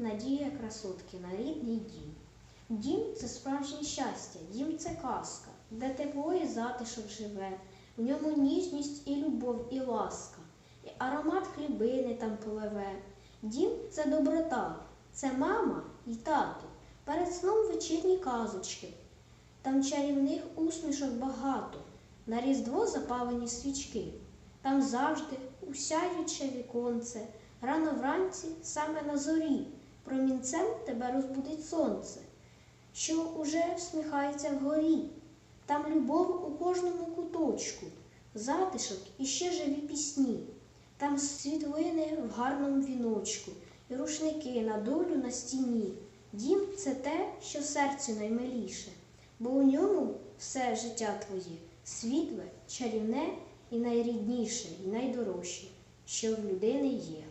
надія красотки на рідний дім. Дім це справжнє щастя, дім це казка, де тепло і затишок живе, в ньому ніжність і любов, і ласка, і аромат хлібини там пливе. Дім це доброта, це мама і тато. Перед сном вечірні казочки. Там чарівних усмішок багато, на різдво запалені свічки. Там завжди усяюче віконце, рано вранці, саме на зорі, промінцем тебе розбудить сонце, що уже всміхається вгорі. Там любов у кожному куточку, затишок і ще живі пісні. Там світлини в гарному віночку, і рушники на долю на стіні. Дім це те, що серцю наймиліше, бо у ньому все життя твоє світле, чарівне і найрідніше, і найдорожче, що в людини є.